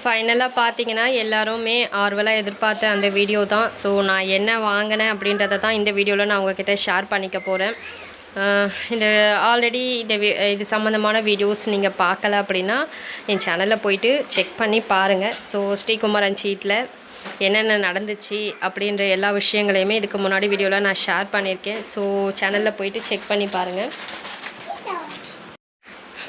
ஃபைனலாக பார்த்தீங்கன்னா எல்லாருமே ஆர்வலாக எதிர்பார்த்த அந்த வீடியோ தான். ஸோ நான் என்ன வாங்கினேன் அப்படின்றத தான் இந்த வீடியோவில் நான் உங்ககிட்ட ஷேர் பண்ணிக்க போகிறேன் இந்த ஆல்ரெடி இந்த வி- இது சம்மந்தமான வீடியோஸ் நீங்கள் பார்க்கல அப்படின்னா என் சேனலில் போயிட்டு செக் பண்ணி பாருங்கள் ஸோ ஸ்ரீகுமாரன் சீட்டில் என்னென்ன நடந்துச்சு அப்படின்ற எல்லா விஷயங்களையுமே இதுக்கு முன்னாடி வீடியோவில் நான் ஷேர் பண்ணியிருக்கேன். ஸோ சேனலில் போயிட்டு செக் பண்ணி பாருங்கள்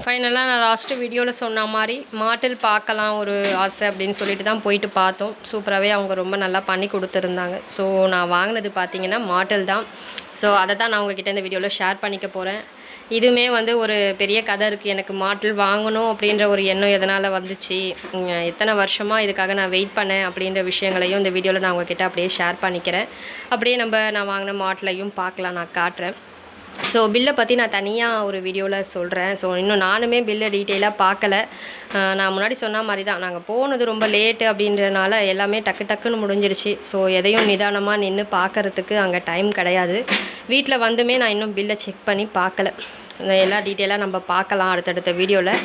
ஃபைனலாக நான் லாஸ்ட்டு வீடியோவில் சொன்ன மாதிரி மாட்டில் பார்க்கலாம் ஒரு ஆசை அப்படின்னு சொல்லிட்டு தான் போயிட்டு பார்த்தோம். சூப்பராகவே அவங்க ரொம்ப நல்லா பண்ணி கொடுத்துருந்தாங்க. ஸோ நான் வாங்கினது பார்த்தீங்கன்னா மாட்டில் தான். ஸோ அதை தான் நான் உங்ககிட்ட இந்த வீடியோவில் ஷேர் பண்ணிக்க போகிறேன் இதுவுமே வந்து ஒரு பெரிய கதை இருக்குது எனக்கு மாட்டில் வாங்கணும் அப்படின்ற ஒரு எண்ணம் எதனால் வந்துச்சு? எத்தனை வருஷமாக இதுக்காக நான் வெயிட் பண்ணேன் அப்படின்ற விஷயங்களையும் இந்த வீடியோவில் நான் உங்ககிட்ட அப்படியே ஷேர் பண்ணிக்கிறேன். அப்படியே நம்ம நான் வாங்கின மாட்டிலையும் பார்க்கலாம் நான் காட்டுறேன். ஸோ பில்லை பற்றி நான் தனியாக ஒரு வீடியோவில் சொல்கிறேன் ஸோ இன்னும் நானுமே பில்லை டீட்டெயிலாக பார்க்கல. நான் முன்னாடி சொன்ன மாதிரி தான். நாங்கள் போனது ரொம்ப லேட்டு அப்படின்றனால எல்லாமே டக்கு டக்குன்னு முடிஞ்சிருச்சு. ஸோ எதையும் நிதானமாக நின்று பார்க்கறதுக்கு அங்கே டைம் கிடையாது. வீட்டில் வந்துமே நான் இன்னும் பில்லை செக் பண்ணி பார்க்கல. எல்லா டீட்டெயிலாக நம்ம பார்க்கலாம் அடுத்தடுத்த வீடியோவில்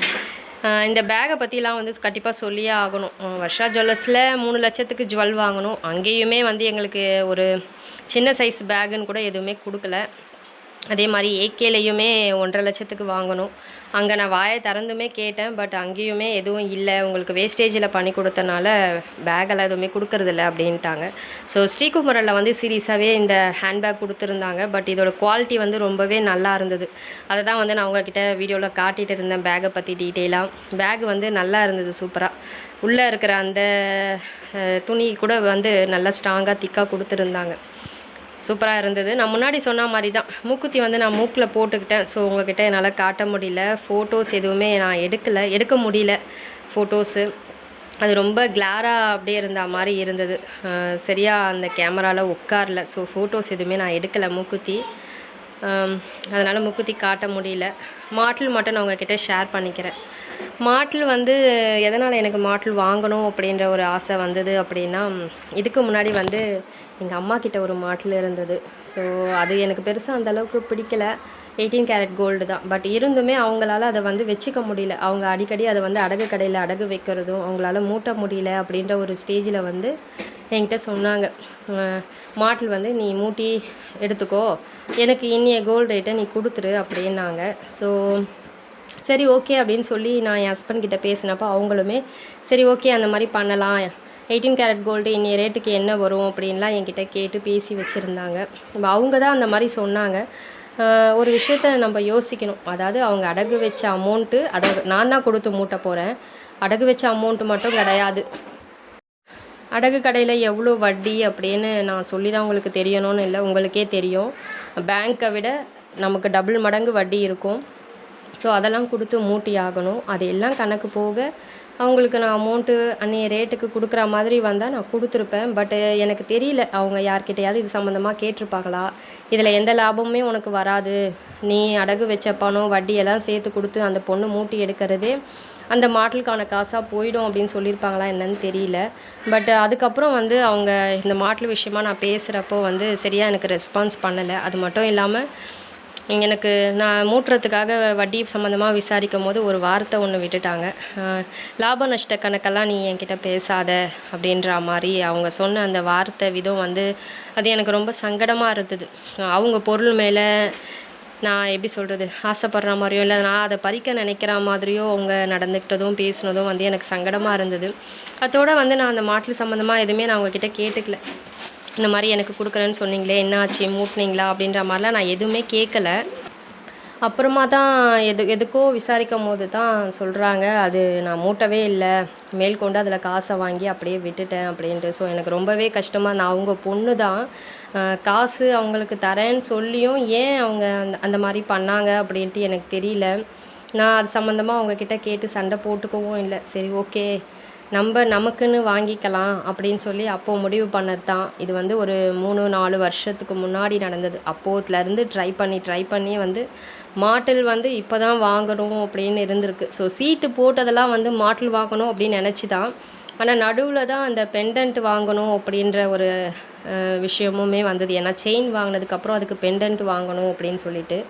இந்த பேகை பற்றிலாம் வந்து கண்டிப்பாக சொல்லியே ஆகணும். வர்ஷா ஜுவல்லர்ஸில் மூணு லட்சத்துக்கு ஜுவல் வாங்கணும். அங்கேயுமே வந்து எங்களுக்கு ஒரு சின்ன சைஸ் பேகுன்னு கூட எதுவுமே கொடுக்கல. அதே மாதிரி ஏகேலையுமே ஒன்றரை லட்சத்துக்கு வாங்கணும். அங்கே நான் வாயை திறந்துமே கேட்டேன். பட் அங்கேயுமே எதுவும் இல்லை. உங்களுக்கு வேஸ்டேஜில் பண்ணி கொடுத்தனால பேக்கெல்லாம் எதுவுமே கொடுக்கறதில்ல அப்படின்ட்டாங்க. ஸோ ஸ்ரீகுமரில் வந்து சீரியஸாகவே இந்த ஹேண்ட்பேக் கொடுத்துருந்தாங்க. பட் இதோட குவாலிட்டி வந்து ரொம்பவே நல்லா இருந்தது. அதை தான் வந்து நான் உங்ககிட்ட வீடியோவில் காட்டிகிட்டு இருந்தேன் பேக்கை பற்றி டீட்டெயிலாக பேக் வந்து நல்லா இருந்தது சூப்பராக உள்ளே இருக்கிற அந்த துணி கூட வந்து நல்லா ஸ்ட்ராங்காக திக்காக கொடுத்துருந்தாங்க. சூப்பராக இருந்தது. நான் முன்னாடி சொன்ன மாதிரி தான் மூக்குத்தி வந்து நான் மூக்கில் போட்டுக்கிட்டேன். ஸோ உங்ககிட்ட என்னால் காட்ட முடியல. ஃபோட்டோஸ் எதுவுமே நான் எடுக்கலை. எடுக்க முடியல ஃபோட்டோஸு அது ரொம்ப கிளாராக அப்படியே இருந்த மாதிரி இருந்தது. சரியாக அந்த கேமராவில் உட்காரல. ஸோ ஃபோட்டோஸ் எதுவுமே நான் எடுக்கலை மூக்குத்தி. அதனால் மூக்குத்தி காட்ட முடியல. மாட்டில் மட்டும் நான் உங்ககிட்ட ஷேர் பண்ணிக்கிறேன். மாட்டில் வந்து எதனால் எனக்கு மாட்டில் வாங்கணும் அப்படின்ற ஒரு ஆசை வந்தது அப்படின்னா இதுக்கு முன்னாடி வந்து எங்கள் அம்மா கிட்ட ஒரு மாட்டில் இருந்தது. ஸோ அது எனக்கு பெருசாக அந்தளவுக்கு பிடிக்கல. எயிட்டீன் கேரட் கோல்டு தான். பட் இருந்துமே அவங்களால அதை வந்து வச்சுக்க முடியல. அவங்க அடிக்கடி அதை வந்து அடகு கடையில் அடகு வைக்கிறதும் அவங்களால மூட்ட முடியல அப்படின்ற ஒரு ஸ்டேஜில் வந்து என்கிட்ட சொன்னாங்க. மாட்டில் வந்து நீ மூட்டி எடுத்துக்கோ. எனக்கு இன்னிய கோல்டு ரேட்டை நீ கொடுத்துரு அப்படின்னாங்க. ஸோ சரி ஓகே அப்படின்னு சொல்லி நான் என் ஹஸ்பண்ட் கிட்ட பேசினப்போ அவங்களுமே சரி ஓகே அந்த மாதிரி பண்ணலாம். எயிட்டீன் கேரட் கோல்டு இன்னைய ரேட்டுக்கு என்ன வரும் அப்படின்லாம் என்கிட்ட கேட்டு பேசி வச்சுருந்தாங்க. அவங்க தான் அந்த மாதிரி சொன்னாங்க. ஒரு விஷயத்த நம்ம யோசிக்கணும். அதாவது அவங்க அடகு வச்ச அமௌண்ட்டு அதை நான் தான் கொடுத்து மூட்டை போகிறேன் அடகு வச்ச அமௌண்ட்டு மட்டும் கிடையாது. அடகு கடையில் எவ்வளோ வட்டி அப்படின்னு நான் சொல்லி தான் உங்களுக்கு தெரியணும்னு இல்லை உங்களுக்கே தெரியும். பேங்க்கை விட நமக்கு டபுள் மடங்கு வட்டி இருக்கும். ஸோ அதெல்லாம் கொடுத்து மூட்டி ஆகணும். அதையெல்லாம் எல்லாம் கணக்கு போக அவங்களுக்கு நான் அமௌண்ட்டு அன்றைய ரேட்டுக்கு கொடுக்குற மாதிரி வந்தால் நான் கொடுத்துருப்பேன். பட்டு எனக்கு தெரியல அவங்க யார்கிட்டையாவது இது சம்மந்தமாக கேட்டிருப்பாங்களா? இதில் எந்த லாபமுமே உனக்கு வராது. நீ அடகு வச்ச பணம் வட்டியெல்லாம் சேர்த்து கொடுத்து அந்த பொண்ணு மூட்டி எடுக்கிறதே அந்த மாட்டலுக்கான காசாக போயிடும் அப்படின்னு சொல்லியிருப்பாங்களா என்னன்னு தெரியல. பட் அதுக்கப்புறம் வந்து அவங்க இந்த மாட்டல் விஷயமா நான் பேசுகிறப்போ வந்து சரியாக எனக்கு ரெஸ்பான்ஸ் பண்ணலை. அது மட்டும் இல்லாமல் எனக்கு நான் மூட்டுறதுக்காக வட்டி சம்மந்தமாக விசாரிக்கும் போது ஒரு வார்த்தை ஒன்று விட்டுட்டாங்க. லாப நஷ்ட கணக்கெல்லாம் நீ என்கிட்ட பேசாத அப்படின்ற மாதிரி அவங்க சொன்ன அந்த வார்த்தை விதம் வந்து அது எனக்கு ரொம்ப சங்கடமாக இருந்தது. அவங்க பொருள் மேலே நான் எப்படி சொல்கிறது ஆசைப்படுற மாதிரியோ இல்லை நான் அதை பறிக்க நினைக்கிற மாதிரியோ அவங்க நடந்துக்கிட்டதும் பேசினதும் வந்து எனக்கு சங்கடமாக இருந்தது. அதோட வந்து நான் அந்த மாட்டில் சம்மந்தமாக எதுவுமே நான் அவங்கக்கிட்ட கேட்டுக்கல. இந்த மாதிரி எனக்கு கொடுக்குறேன்னு சொன்னீங்களே என்ன ஆச்சு மூட்டினீங்களா அப்படின்ற மாதிரிலாம் நான் எதுவுமே கேட்கல. அப்புறமா தான் எது எதுக்கோ விசாரிக்கும் போது தான் சொல்கிறாங்க அது நான் மூட்டவே இல்லை மேற்கொண்டு அதில் காசை வாங்கி அப்படியே விட்டுட்டேன் அப்படின்ட்டு. ஸோ எனக்கு ரொம்பவே கஷ்டமாக நான் அவங்க பொண்ணு தான். காசு அவங்களுக்கு தரேன்னு சொல்லியும் ஏன் அவங்க அந்த அந்த மாதிரி பண்ணாங்க அப்படின்ட்டு எனக்கு தெரியல. நான் அது சம்மந்தமாக அவங்கக்கிட்ட கேட்டு சண்டை போட்டுக்கவும் இல்லை. சரி ஓகே. நம்ம நமக்குன்னு வாங்கிக்கலாம் அப்படின்னு சொல்லி அப்போது முடிவு பண்ணது தான் இது வந்து ஒரு மூணு நாலு வருஷத்துக்கு முன்னாடி நடந்தது. அப்போதுலேருந்து ட்ரை பண்ணி ட்ரை பண்ணி வந்து மாட்டில் வந்து இப்போ தான் வாங்கணும் அப்படின்னு இருந்திருக்கு. ஸோ சீட்டு போட்டதெல்லாம் வந்து மாட்டில் வாங்கணும் அப்படின்னு நினச்சி தான் ஆனால் நடுவில் தான் அந்த பெண்டன்ட் வாங்கணும் அப்படின்ற ஒரு விஷயமுமே வந்தது. ஏன்னா செயின் வாங்கினதுக்கப்புறம் அதுக்கு பெண்டன்ட் வாங்கணும் அப்படின்னு சொல்லிட்டு.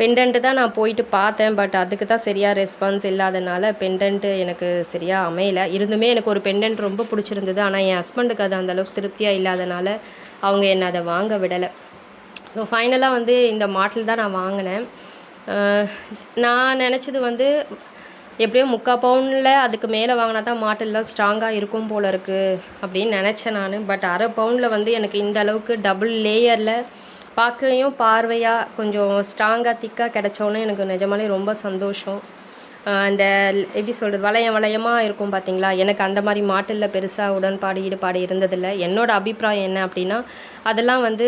பெண்டன்ட்டு தான் நான் போயிட்டு பார்த்தேன் பட் அதுக்கு தான் சரியாக ரெஸ்பான்ஸ் இல்லாதனால பெண்டன்ட்டு எனக்கு சரியாக அமையல. இருந்துமே எனக்கு ஒரு பெண்டன்ட் ரொம்ப பிடிச்சிருந்தது ஆனால் என் ஹஸ்பண்டுக்கு அது அந்தளவுக்கு திருப்தியாக இல்லாதனால அவங்க என்னை அதை வாங்க விடலை. ஸோ ஃபைனலாக வந்து இந்த மாட்டில் தான் நான் வாங்கினேன். நான் நினச்சது வந்து எப்படியோ முக்கால் பவுனில் அதுக்கு மேலே வாங்கினா தான் மாட்டெல்லாம் ஸ்ட்ராங்காக இருக்கும் போல இருக்குது அப்படின்னு நினச்சேன் நான். பட் அரை பவுனில் வந்து எனக்கு இந்த அளவுக்கு டபுள் லேயரில் பார்க்கையும் பார்வையாக கொஞ்சம் ஸ்ட்ராங்காக திக்காக கிடச்சோன்னே எனக்கு நிஜமாலே ரொம்ப சந்தோஷம். அந்த எப்படி சொல்கிறது வளையம் வளையமாக இருக்கும் பார்த்தீங்களா எனக்கு அந்த மாதிரி மாட்டில் பெருசாக உடன்பாடு ஈடுபாடு இருந்ததில்லை. என்னோடய அபிப்பிராயம் என்ன அப்படின்னா அதெல்லாம் வந்து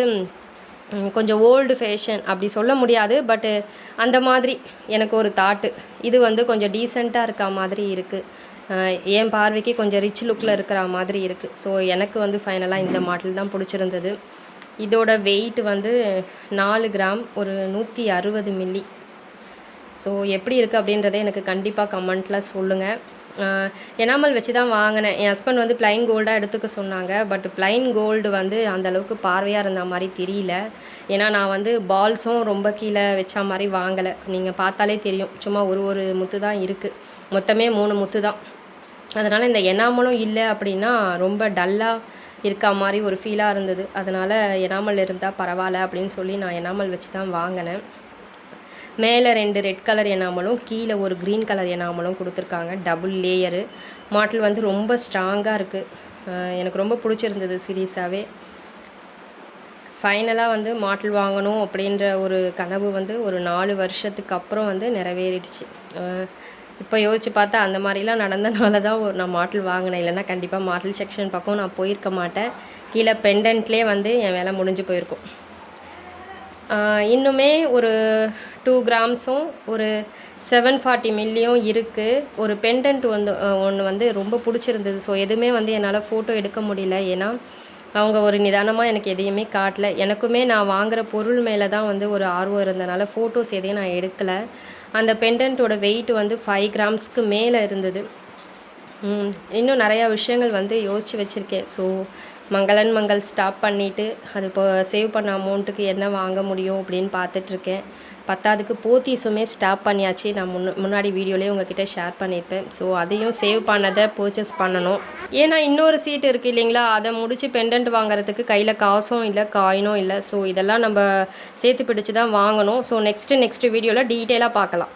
கொஞ்சம் ஓல்டு ஃபேஷன் அப்படி சொல்ல முடியாது பட்டு அந்த மாதிரி எனக்கு ஒரு தாட்டு இது வந்து கொஞ்சம் டீசெண்டாக இருக்க மாதிரி இருக்குது என் பார்வைக்கு கொஞ்சம் ரிச் லுக்கில் இருக்கிற மாதிரி இருக்குது ஸோ எனக்கு வந்து ஃபைனலாக இந்த மாடல் தான் பிடிச்சிருந்தது. இதோட வெயிட் வந்து நாலு கிராம் ஒரு நூற்றி அறுபது மில்லி ஸோ எப்படி இருக்குது அப்படின்றத எனக்கு கண்டிப்பாக கமெண்ட்டில் சொல்லுங்கள் எனாமல் வச்சு தான் வாங்கினேன். என் ஹஸ்பண்ட் வந்து பிளைன் கோல்டாக எடுத்துக்க சொன்னாங்க. பட் பிளைன் கோல்டு வந்து அந்தளவுக்கு பார்வையாக இருந்த மாதிரி தெரியல. ஏன்னா நான் வந்து பால்ஸும் ரொம்ப கீழே வச்ச மாதிரி வாங்கலை. நீங்கள் பார்த்தாலே தெரியும். சும்மா ஒரு ஒரு முத்து தான் இருக்குது மொத்தமே மூணு முத்து தான் அதனால் இந்த எனாமலும் இல்லை அப்படின்னா ரொம்ப டல்லாக இருக்கா மாதிரி ஒரு ஃபீலாக இருந்தது. அதனால் எனாமல் இருந்தால் பரவாயில்ல அப்படின்னு சொல்லி நான் எனாமல் வச்சு தான் வாங்கினேன். மேலே ரெண்டு ரெட் கலர் எனாமலும் கீழே ஒரு க்ரீன் கலர் எனாமலும் கொடுத்துருக்காங்க. டபுள் லேயரு மாடல் வந்து ரொம்ப ஸ்ட்ராங்காக இருக்குது எனக்கு ரொம்ப பிடிச்சிருந்தது சீரியஸாகவே ஃபைனலாக வந்து மாட்டில் வாங்கணும் அப்படின்ற ஒரு கனவு வந்து ஒரு நாலு வருஷத்துக்கு அப்புறம் வந்து நிறைவேறிடுச்சு. இப்போ யோசிச்சு பார்த்தா அந்த மாதிரிலாம் நடந்தனால தான் ஒரு நான் மாடல் வாங்கினேன். இல்லைன்னா கண்டிப்பாக மாடல் செக்ஷன் பக்கம் நான் போயிருக்க மாட்டேன். கீழே பெண்டன்ட்லேயே வந்து என் வேலை முடிஞ்சு போயிருக்கும். இன்னுமே ஒரு டூ கிராம்ஸும் ஒரு செவன் ஃபார்ட்டி மில்லியும் இருக்குது ஒரு பெண்டன்ட் வந்து ஒன்று வந்து ரொம்ப பிடிச்சிருந்தது. ஸோ எதுவுமே வந்து என்னால் ஃபோட்டோ எடுக்க முடியல. ஏன்னா அவங்க ஒரு நிதானமாக எனக்கு எதையுமே காட்டல. எனக்குமே நான் வாங்குகிற பொருள் மேலே தான் வந்து ஒரு ஆர்வம் இருந்தனால ஃபோட்டோஸ் எதையும் நான் எடுக்கலை. அந்த பெண்டன்ட்டோட வெயிட் வந்து ஃபைவ் கிராம்ஸ்க்கு மேலே இருந்தது. இன்னும் நிறையா விஷயங்கள் வந்து யோசித்து வச்சுருக்கேன். ஸோ மங்களன் மங்கள் ஸ்டாப் பண்ணிவிட்டு அது இப்போ சேவ் பண்ண அமௌண்ட்டுக்கு என்ன வாங்க முடியும் அப்படின்னு பார்த்துட்ருக்கேன் பத்தாவதுக்கு போத்தீஸுமே ஸ்டாப் பண்ணியாச்சு. நான் முன்ன முன்னாடி வீடியோலேயே உங்ககிட்ட ஷேர் பண்ணியிருப்பேன். ஸோ அதையும் சேவ் பண்ணதை பர்ச்சேஸ் பண்ணணும். ஏன்னா இன்னொரு சீட் இருக்குது இல்லைங்களா? அதை முடித்து பெண்டன்ட் வாங்குறதுக்கு கையில் காசும் இல்லை காயினும் இல்லை. ஸோ இதெல்லாம் நம்ம சேர்த்து பிடிச்சு தான் வாங்கணும் ஸோ நெக்ஸ்ட்டு நெக்ஸ்ட்டு வீடியோவில் டீட்டெயிலாக பார்க்கலாம்.